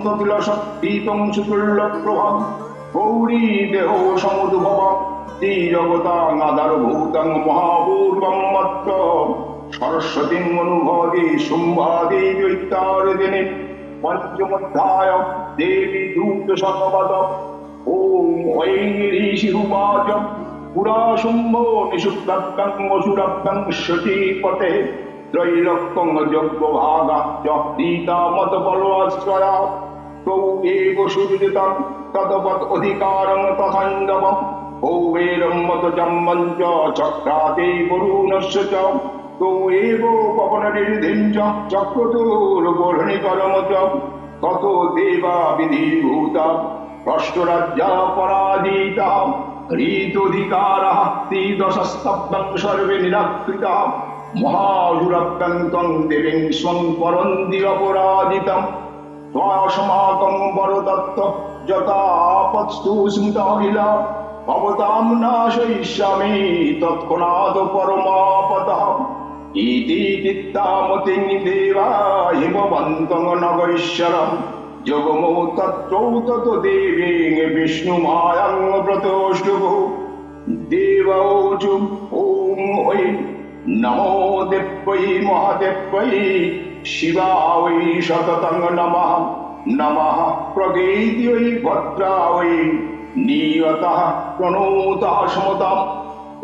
অনন্ত বিলসৎপীতং সুতুল্য প্রভাব গৌরী দেহ সমুদ্ভব শ্রীজগতাং আধারভূতং মহাপূর্বং মত্ত সরস্বতীং অনুভবতি শুম্ভাদি দৈত্যারদিনে পঞ্চমধ্যায় দেবী দূত শতপদ ওম ঐং ঋষিরুবাচ পুরা শুম্ভ নিষুপ্তং অসুরপ্তং শচীপতে ত্রৈলোক্যং যজ্ঞ ভাগা চীতা মত বলশ্রয়া তৌ এব সুরজিতং তদপৎ অধিকারং তথাঙ্গমম কৌবেরম মত জম্মঞ্চ চক্রাতে বরুণস্য চ তৌ এব পবননির্ধিঞ্চ চক্রতুর বর্ণিকরম চ তত দেবা বিধিভূতা রাষ্ট্ররাজ্যা পরাজিতা ঋতোধিকারः ত্রিদশস্তব্ধं সর্বে নিরাকৃতা পরন্তি অপরাজিতम् त्वासमाकं वरदत्त यथापत्स्तु स्मृताहिला भवतां नाशयिष्यामि तत्क्षणात् परमापतः इति चित्तामतिं देवा हिमवन्तं नगरीश्वरम् जगमो तत्रौ तत् देवीं विष्णुमायं प्रतोष्टुभु देवौचु ॐ वै नमो देव्यै महादेव्यै শিবাওই সততং নম নম প্রগীতিঐ ভদ্রাওই নিয়তঃ প্রণোতা সমতাম।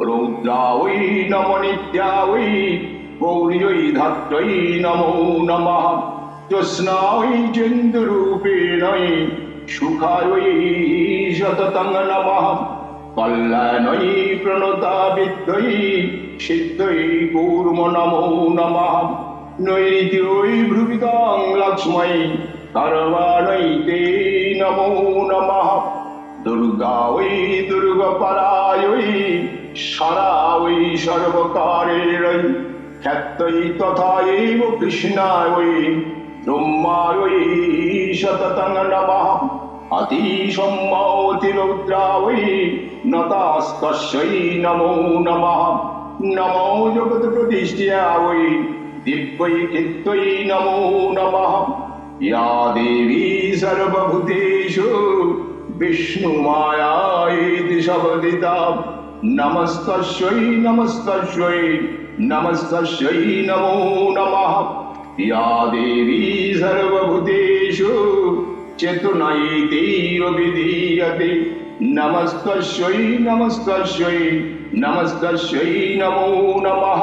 রৌদ্রাওই নম নিত্যাওই গৌরীঐ ধাত্রৈ নমো নমঃ। জ্যোৎস্নাওই চেন্দুরূপেণৈ সুখায়ৈ সততং নমঃ। কল্যাণই প্রণতা বিদ্যই সিদ্ধই গৌরম নমো নমঃ। নৈরীতি ওই ভ্রুবিতং লক্ষ্মী করবানৈতে নমো নমঃ। দুর্গা ওই দুর্গপরায়ৈ সারা ওই সর্বকারেরৈ। খ্যাতৈ তথা এইব কৃষ্ণায় ওই ব্রহ্মায় সততং নমঃ। অতিসম্মতিরৌদ্রাবৈ নতাস্তস্যৈ নমো নমঃ। নমো জগৎ প্রতিষ্ঠিয়া দিব্যৈ কীর্তৈ নমো নমঃ। ইয়া দেবী সর্বভূতেষু, বিষ্ণু মায়াইতি শবদিতা নমস্তস্যৈ নমস্তস্যৈ নমস্তস্যৈ নমো নমঃ। ইয়া দেবী সর্বভূতেষু চেতনাইতেরবিধীয়তে নমস্তস্যৈ নমস্তস্যৈ নমস্তস্যৈ নমো নমঃ।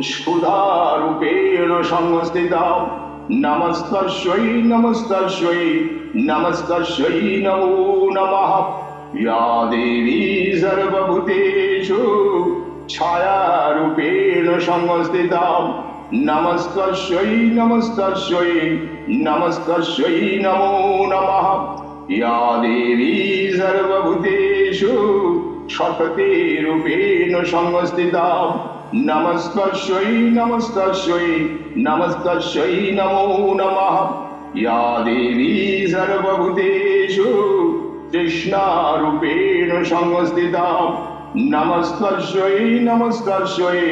क्षुधारूपेण संस्थिता नमस्तस्यै नमस्तस्यै नमस्तस्यै नमो नमः या देवी सर्वभूतेषु छायारूपेण संस्थिता नमस्तस्यै नमस्तस्यै नमस्तस्यै नमो नमः या देवी सर्वभूतेषु নমস্তস্যৈ নমস্তস্যৈ নমস্তস্যৈ নমো নমঃ ইয়া দেবী সর্বভূতেষু কৃষ্ণারূপেণ সংস্থিতা নমস্তস্যৈ নমস্তস্যৈ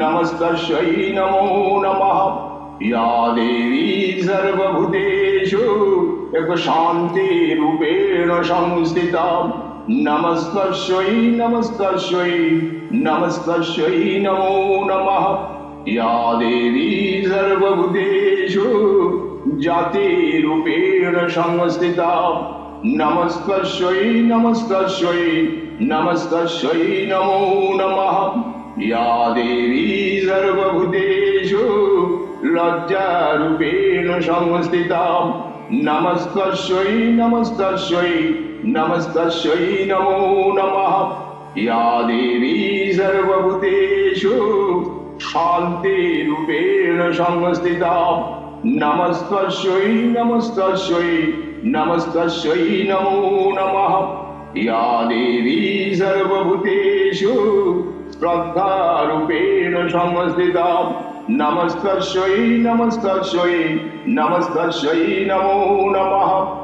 নমস্তস্যৈ নমো নমঃ ইয়া দেবী সর্বভূতেষু এক শান্তি রূপেণ সংস্থিতা নমস্কার সই নমস্কার সই নমস্কার সই নমো নম। ইয়া দেবী সর্বভূতেষু, জাতি রূপেণ সংস্থিতা। নমস্কার সই নমস্কার সই নমস্কার সই নমো নম। ইয়া দেবী সর্বভূতেষু লজ্জারূপেণ সংস্থিতা। নমস্কার সই নমস্কার সই নমস্তস্যৈ নমো নমঃ ইয়া দেবী সর্বভূতেষু শান্তিরূপেণ সংস্থিতা নমস্তস্যৈ নমস্তস্যৈ নমস্তস্যৈ নমো নমঃ ইয়া দেবী সর্বভূতেষু শ্রদ্ধারূপেণ সংস্থিতা নমস্তস্যৈ নমস্তস্যৈ নমস্তস্যৈ নমো নমঃ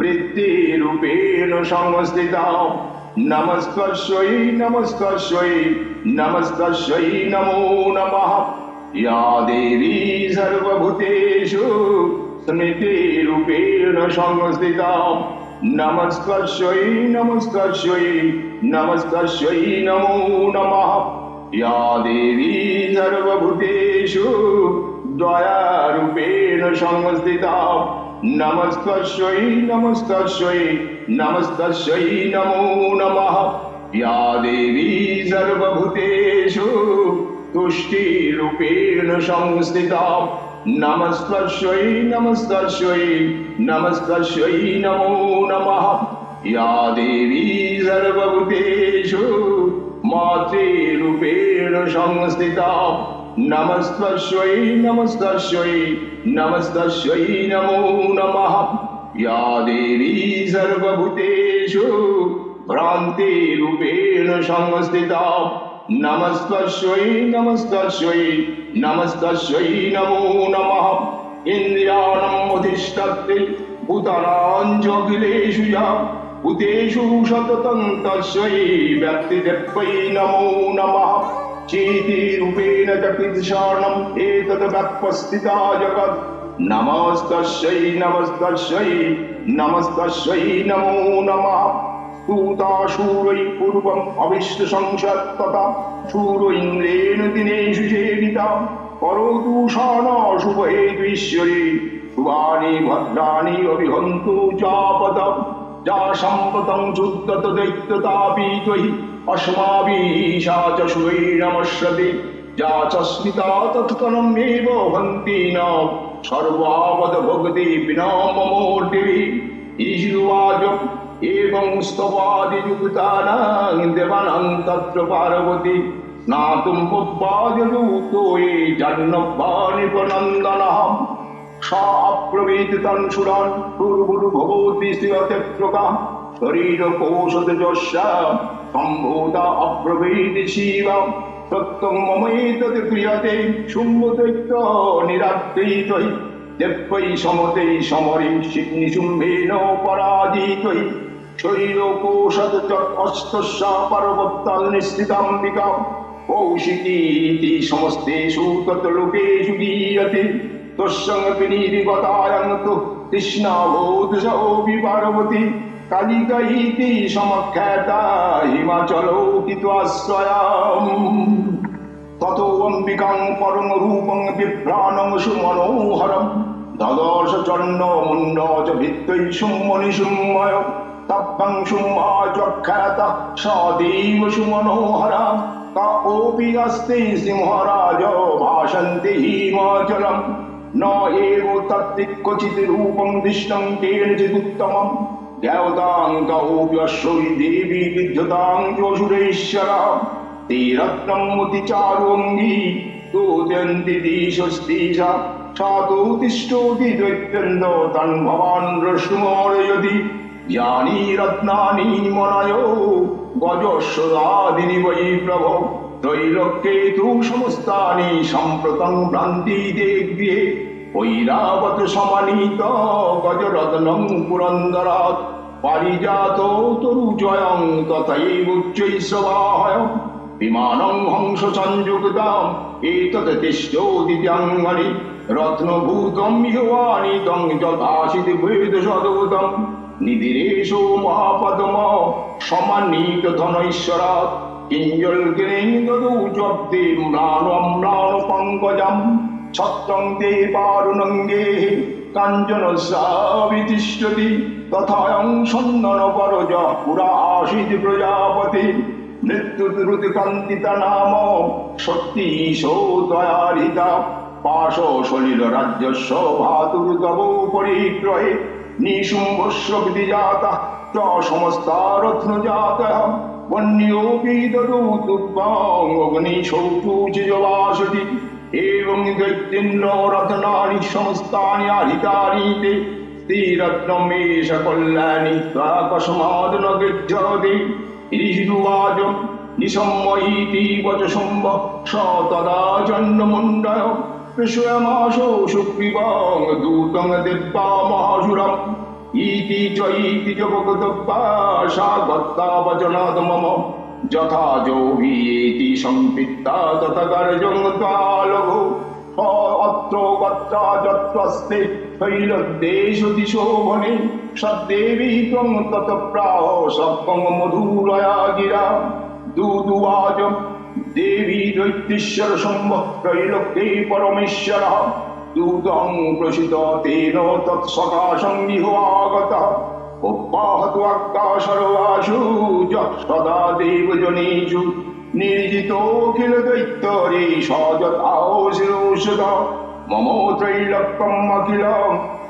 वृत्तिरूपेण संस्थिता नमस्तस्यै नमस्तस्यै नमस्तस्यै नमो नमः या देवी सर्वभूतेषु स्मृतिरूपेण संस्थिता नमस्तस्यै नमस्तस्यै नमस्तस्यै नमो नमः या देवी सर्वभूतेषु द्वयारूपेण संस्थिता নমস্তৈ নমস্তৈ নমস্তৈ নমো নমঃ ইয়া দেবী সর্বভূতেষু তুষ্টিরূপেণ সংস্থিতা নমস্তৈ নমস্তৈ নমস্তৈ নমো নমঃ ইয়া দেবী সর্বভূতেষু মাতৃরূপেণ সংস্থিতা নমস্তস্যৈ নমস্তস্যৈ নমস্তস্যৈ নমো নমঃ ইয়া দেবী সর্বভূতেষু ভ্রান্তিরূপেণ সংস্থিতা নমস্তস্যৈ নমস্তস্যৈ নমস্তস্যৈ নমো নমঃ ইন্দ্রিয়াণমধিষ্ঠত্রে ভূতানাঞ্জকিলেষু যা ভূতেষু শততন্তস্যৈ ব্যক্তিদেব্যৈ নমো নমঃ চেতিরূপে नमः चेतिरूपेण जगत्सारणम् एतद् व्यक्पस्थिता जगत् नमस्तस्यै नमस्तस्यै नमस्तस्यै नमो नमः स्तूताशूरै पूर्वम् अविष्टसंसत्तता शूरो इन्द्रेण दिनेषु सेविता करोतु शानाशुभहेत्वीश्वरी शुभानि भद्राणि अभिहन्तु चापद जा सम्पतं शुद्धत दैत्यतापि যা চস্মিতা তৎকর্মেব ভন্তি ন। সর্বাবদ ভগতি বিনমমূর্তি ইজুবাজ এবং স্তবাদি যুক্তানাং দেবানাং তত্র পার্বতী না তুম্বাজলুতো এ জন্নবানিপনন্দনহ সা অপ্রবীত তনসুরান পূর্বুর ভবতি শ্রিয়তে প্রকাশ। শরীর কৌষদ যশা, সম্ভূতা অপ্রভৃত শিবা সত্যম মমৈততে প্রিয়তে শুম্ভদৈত্য সমতে সমরে নিশুম্ভেন পরাজিতই শরীর কৌষদ অস্তস্যা পার্বত্যাল নিশ্চিতাম্বিকা কৌশিকীতি সমস্তেষু তত লোকেষু গীয়তে তোর সঙ্গে কালিকৈতি সমক্ষেতা হিমাচল উদিত আশ্রয়াম। তত অম্বিকাং পরম রূপং বিভ্রাণং সুমনোহরম। দ্বাদশ চন্ন মুন্ড চ ভিত্তৈ সুমনি সুময় তপ্পং সুমাচক্ষাত সদেব সুমনোহরা কোপি অস্তি সিংহরাজ ভাষন্তি হিমাচলম। ন এব তত্ত্বিক ক্বচিৎ রূপং দৃষ্টং কেনচিদুত্তমম দেবতাং তহোপ্যশ্বরী বিদ্ধতাং অসুরেশ্বর তে রত্নমতি চারঙ্গী তোতন্তি দিশস্তি সাতৌতিষ্ঠতি দৈত্যন্দ তন ভবান রসুমরয়তি, জ্ঞানী রত্নানি মনায় গজস্বদাদিনি বৈ প্রভ ত্রৈলক্যে তু সমস্তানি সম্প্রতং ভ্রান্তি দেব্যে ঐরাবত সমানীত গজরত্নং পুরন্দরাত পারিজাত তরু জয়ং তথৈব উচ্চৈঃস্বভায় বিমানং হংস সংযুক্তাম এতৎ তিষ্ঠোদিত্যাঙ্গনি রত্নভূতম ইহানি তং যথাসিত বেদ সদূতম নিধিরেশো মহাপদ্ম সমানীত ধনৈশ্বরাত। কিঞ্জল দদৌ জব্দে ম্লান অম্লান পঙ্কজম ছত্রং তে কাঞ্চন সাবিতিষ্ঠতি তথায়ং সন্দন পরজ পুরা আশিত প্রজাপতি মৃত্যুদ্রুত কান্তিতা নাম সত্যি সৌতয়ারিতা পাশ সলিল রাজ্যস্ব ভাতুর তব পরিগ্রহে বন্যোপি অগ্নি दैत्येन्द्र रत्नानि समस्तानि हरितानि ते स्त्रीरत्नमेष कल्याणि कस्माद् न गच्छति ऋषिरुवाच निसम्मयीति वचसम्ब स तदा चण्डमुण्डय स्वयमाशो सुग्रीवां दूतं दित्वा महासुरम् इति च इति च वक्तव्या सा दत्ता वचनात् मम যথা যোগীতি সম্পৃক্তা তথা গর্জং কালগো অত্র গত্রা যত্রস্তে শৈলদেশু দিশো বনে সদ্দেবী ত্বং তত প্রাহ সপ্তং মধুরয়া গিরা। দুদুয়াজ দেবী দৈত্যেশ্বর সম্ভ ত্রৈলোক্যে পরমেশ্বর। দূতং প্রসিত তেন তৎসকাশং ইহ আগতঃ। উপাহত আকাশরবাসু সদা দেবজনেষু। নির্জিত মম ত্রৈলক্যম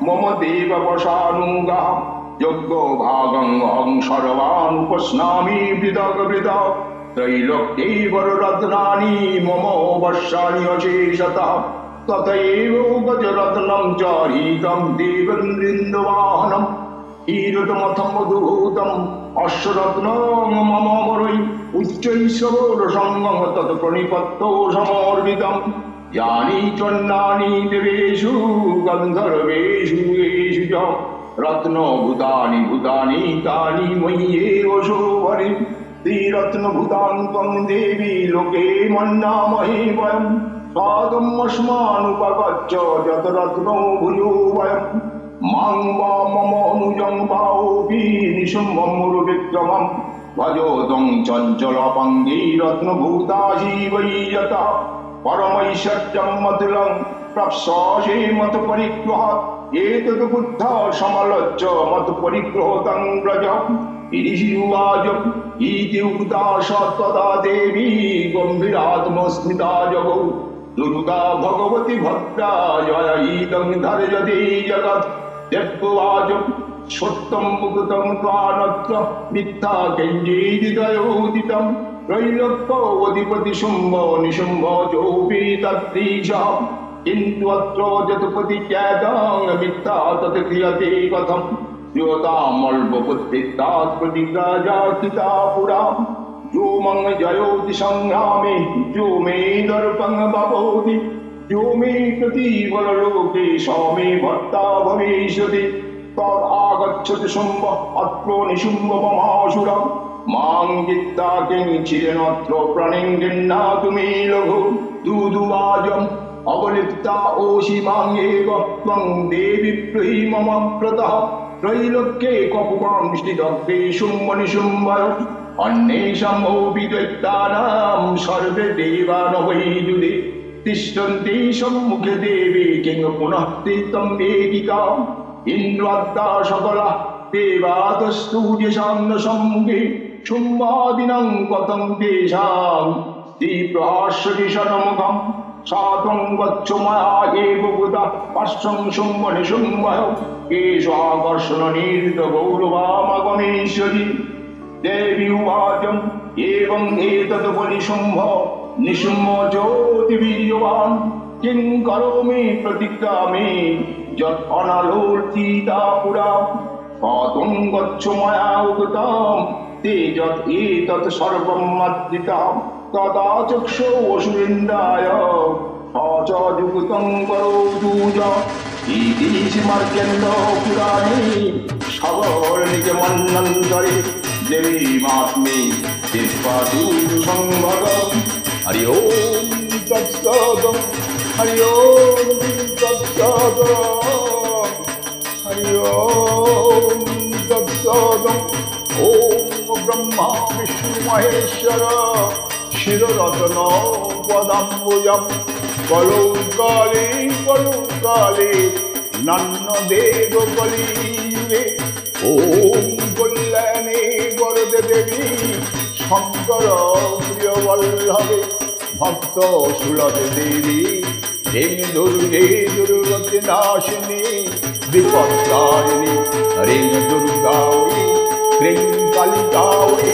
মম দেব বসানুগা যজ্ঞ ভাগং অহং সর্বানুপস্নামি পৃথক পৃথক। ত্রৈলোক্যে বররত্নানি মম বর্ষাণি তথৈব গজরত্নম চ হীতম দেবেন্দ্রিন্দবাহনম ক্ষীরতমথম মধুভূতম অশ্বরত্ন মম মরৈ উচ্চৈশ্বর সঙ্গম তত প্রণিপত্ত সমর্পিতম যানি চন্নানি দেবেষু গন্ধর্বেষু এষু চ রত্ন ভূতানি ভূতানি তানি ময়্যেব শোভনে শ্রীরত্ন ভূতান্তং দেবী লোকে মন্নামহে বয়ম স্বাদমস্মানুপগচ্ছ যত রত্ন ভুজো বয়ম মাং বা মম অনুজং বাউপি নিশুম্ভমুর বিক্রমম ভজোদং চঞ্চলপাঙ্গী রত্নভূতাশী বৈ যত পরমৈশ্বর্যম মতুলং প্রপ্সে মত পরিগ্রহ এতদ বুদ্ধ সমলজ্জ মত পরিগ্রহতং ব্রজ ঋষিউবাচ ইতি উক্তা সত্তদা দেবী গম্ভীরাত্মস্মিতা জগৌ দুর্গা ভগবতী ভদ্রা জয় ইদং ধর্যতি জগৎ। সত্যম মুকুতম প্রাণত্র মিথ্যা গেঞ্জীদিতয়োদিতম ত্রৈলক্ষ অধিপতি শুম্ভ নিশুম্ভ চৌপী তত্রীশা কিন্তু অত্র যতপতি চ্যাদং মিথ্যা তত ক্রিয়তে কথম শ্রোতামল্পবুদ্ধিত্তাত্মজিজ্ঞাজাকিতা পুরা জুমং জয়োতি সংগ্রামে জুমে দর্পং ভবতি दर्पं भवति जो मे प्रतीबल लोके सौमे भक्ता भविष्यति तदागच्छति शुम्भ अत्रो निशुम्भ ममासुरम् मां जित्ता किञ्चिदनत्र प्रणिं गृह्णातु मे लघु दूदुवाजम् अवलिप्ता ओषि माङ्गेव त्वं देवि प्रीहि मम प्रतः त्रैलोक्ये कपुवां निष्ठिदग्रे शुम्भ निशुम्भय अन्येषामपि दैत्यानां তিষ্ঠন্তি সম্মুখে দেবী কিং পুনঃতীর্থম বেদিকা ইন্দ্রাত্মা সকলা দেবাতস্তুজেষান্ন সম্মুখে, সুম্বাদিনং কথং তেষাং স্ত্রীপ্রহাস্যতি সরমুখম সাতং গচ্ছ মায়া এব বুধা পার্শ্বং সুম্বনে সুম্বয় এষ আকর্ষণ নির্দ গৌরবামগমেশ্বরী। দেবী উপাচম এবং এতদ পরিসম্ভব নিশুম্ম জ্যোতি বীর্যবান কিং করমি প্রতিজ্ঞামি যত অনালোচিতা পুরা। পদং গচ্ছ মায়া উগতাম তে যত এ তত সর্বমাদ্রিতাম তদা চক্ষু অসুরিন্দায় চ যুগতং করো পূজ ঈদিশিমার্কেন্দ্র পুরাণে সবর মন্নন্তরে দেবী দূর हरि ओम तत्सद हरि ओम तत्सद हरि ओम तत्सद ओम ब्रह्मा विष्णु महेश्वर शिररत्न पदम्बुजं कलौ काले कलौ काले नन्नदेव कलीयुगे ॐ कल्याणे वरदे देवी শঙ্কর প্রিয় বল্লভে ভক্ত সুলভে দেবী হেম দুর্গে দুর্গতি নাশিনী বিপদারিণী হরিং দুর্গা ওই ক্রিং কালিকা ওই